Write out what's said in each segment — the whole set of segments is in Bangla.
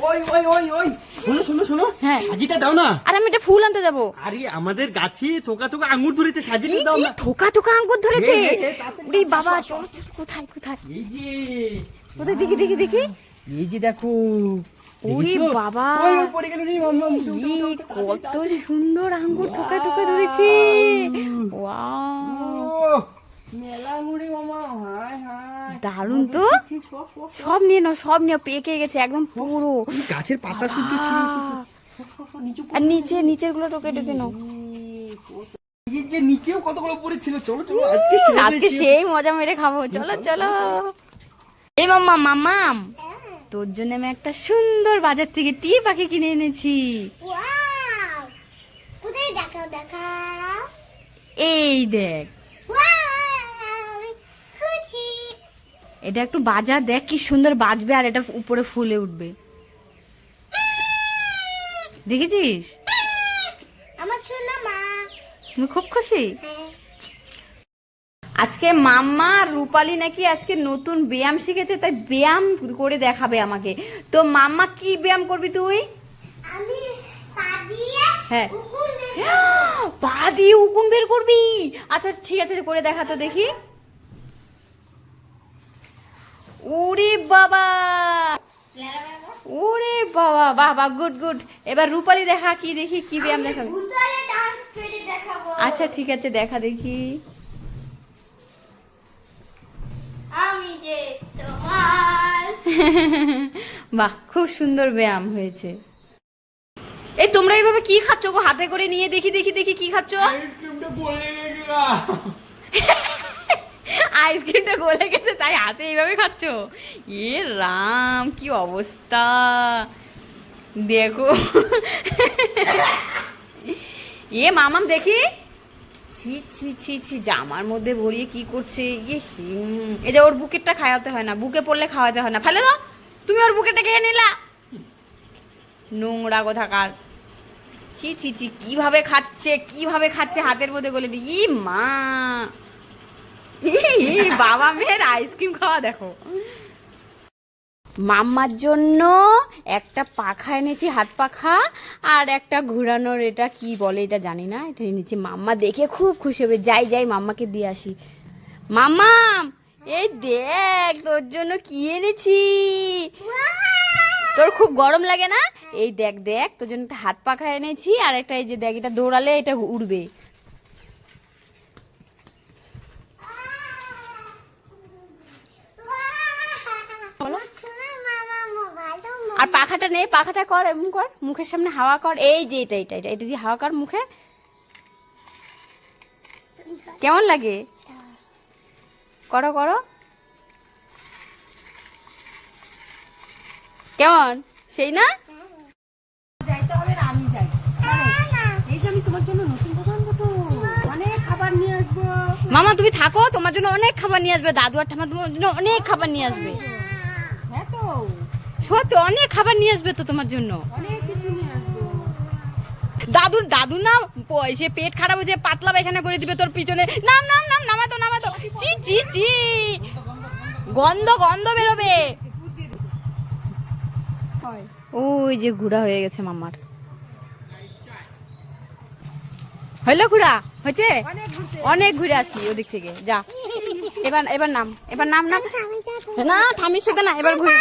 ওই ওই ওই ওই। শোনো শোনো শোনো। হ্যাঁ। সাজিটা দাও না। আর আমি একটা ফুল আনতে যাব। আরে আমাদের গাছে থোকা থোকা আঙুর ধরেছে সাজিটা দাও না। থোকা থোকা আঙ্গুর ধরেছে? ওরে বাবা চল কোথায় কোথায়? এই যে। কোথায়? দেখি দেখি দেখি। এই যে দেখো। ওরে বাবা। কত সুন্দর আঙ্গুর থোকা থোকা ধরেছে। ওয়াও। ও, মেলা মুড়ি মামা। হাই হাই দারুণ তো। সব, নিয়ে নাও সব নিয়ে পেকে গেছে একদম পুরো। গাছের পাতা শুদ্ধ আর নিচে নিচেরগুলো টোকে টোকে নাও। যে নিচেও কতগুলো পড়েছিল চলো চলো আজকে আজকে সেই মজা মেরে খাব চলো চলো এই মাম্মা মাম্মাম তোর জন্য আমি একটা সুন্দর বাজার থেকে টিয়ে পাখি কিনে এনেছি। এই দেখ ওয়াও খুশি এটা একটু বাজা দেখ কি সুন্দর বাজবে আর এটা উপরে ফুলে উঠবে। দেখেছিস? আমার মা। তুমি খুব খুশি? হ্যাঁ। আজকে মাম্মা আর রূপালী নাকি আজকে নতুন ব্যায়াম শিখেছে তাই ব্যায়াম করে দেখাবে আমাকে। তো মাম্মা কি ব্যায়াম করবি তুই? আমি পা দিয়ে হ্যাঁ। পা দিয়ে উকুন বের করবি? আচ্ছা ঠিক আছে করে দেখা তো দেখি ওরে বাবা। ওরে বাবা বাবা গুড গুড। এবার রূপালী দেখা কি দেখি কি ব্যায়াম দেখাবে? আচ্ছা ঠিক আছে দেখা দেখি। আমি যে তোমার। বাহ খুব সুন্দর ব্যায়াম হয়েছে। এই তোমরা এইভাবে কি খাচ্ছ গো? হাতে করে নিয়ে দেখি দেখি দেখি কি খাচ্ছ? আইসক্রিমটা গলে গেছে, তাই হাতে এইভাবে খাচ্ছ? এ রাম, কি অবস্থা? দেখো। এ মামাম, দেখি। ছি ছি ছি ছি, জামার মধ্যে ভরিয়ে কি করছে? ইয়ে। এই যে ওর বুকেটটা খাওয়াতে হয় না, বুকে পড়লে খাওয়াতে হয় না। ফেলে দাও। তুমি ওর বুকেটটা খেয়ে নিলা। নোংরা কোথাকার। ছি ছি ছি, কীভাবে খাচ্ছে কীভাবে খাচ্ছে হাতের মধ্যে গলে দিয়ে? ই মা। বাবা মেয়ের আইসক্রিম খাওয়া দেখো। মাম্মার জন্য একটা পাখা এনেছি, হাত পাখা, আর একটা ঘুরানোর এটা কি বলে এটা জানি না, এটা এনেছি। মাম্মা দেখে খুব খুশি হবে। যাই যাই, মাম্মাকে দিয়ে আসি। মাম্মা, এই দেখ, তোর জন্য কি এনেছি? তোর খুব গরম লাগে না? এই দেখ দেখ, তোর জন্য একটা হাত পাখা এনেছি, আর একটা এই যে দেখ, এটা দৌড়ালে এটা উড়বে বলো। শোনা মামা মোবাইল আর পাখাটা নে, পাখাটা কর এমন কর, মুখের সামনে হাওয়া কর। এই যে এটা এটা এটা এটা দিয়ে হাওয়া কর মুখে। কেমন লাগে? করো করো। কেমন? সেই না? মামা, তুমি থাকো, তোমার জন্য অনেক খাবার নিয়ে আসবে, দাদু আর ঠাম্মা তোমার জন্য অনেক খাবার নিয়ে আসবে। সত্যি অনেক খাবার নিয়ে আসবে তো তোমার জন্য। অনেক কিছু নিয়ে আসব। দাদুর দাদু না সে পেট খারাপ হয়েছে পাতলা পায়খানা করে দিবে তোর পিছনে। নাম নাম নাম নামাতো নামাতো চি চি চি গন্ধ গন্ধ বেরোবে। হয় ওই যে ঘোড়া হয়ে গেছে মামার। হইল ঘোড়া হয়েছে? অনেক অনেক ঘুরে আসলি ওদিক থেকে যা। এবার এবার নাম এবার নাম নাম। না ঠামির সাথে না এবার ঘুরে।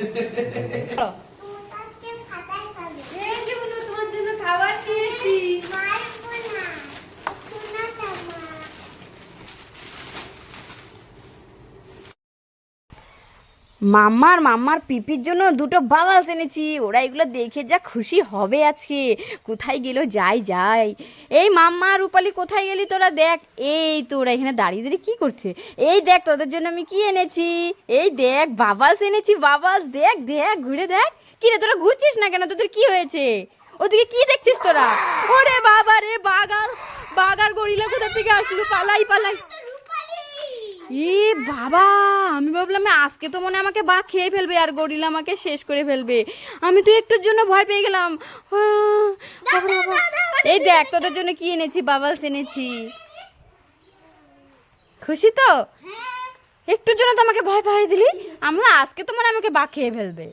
Mm -hmm. মাম্মার মাম্মার পিপির জন্য দুটো বাবাস এনেছি। ওরা এগুলো দেখে যা খুশি হবে আজকে। কোথায় গেল? যাই যাই। এই মাম্মা, রূপালি, কোথায় গেলি তোরা দেখ। এই তো ওরা এখানে দাঁড়িয়ে দাঁড়িয়ে কি করছে? এই দেখ, তোদের জন্য আমি কি এনেছি? এই দেখ, বাবাস এনেছি, বাবাস। দেখ দেখ, ঘুরে দেখ। কি রে, তোরা ঘুরছিস না কেন? তোদের কি হয়েছে? ওদিকে কি দেখছিস তোরা? ওরে বাবা রে, বাগার বাগার গরিলা কোথা থেকে আসলো? পালাই পালাই। এ বাবা আমি ভাবলাম আজকে তো মনে আমাকে বা খেয়ে ফেলবে আর গরিলা আমাকে শেষ করে ফেলবে। আমি তো একটুর জন্য ভয় পেয়ে গেলাম। এই দেখ তোদের জন্য কি এনেছি বাবালস এনেছি। খুশি তো? একটুর জন্য তো আমাকে ভয় পাইয়ে দিলি। আমরা আজকে তো মনে আমাকে বা খেয়ে ফেলবে।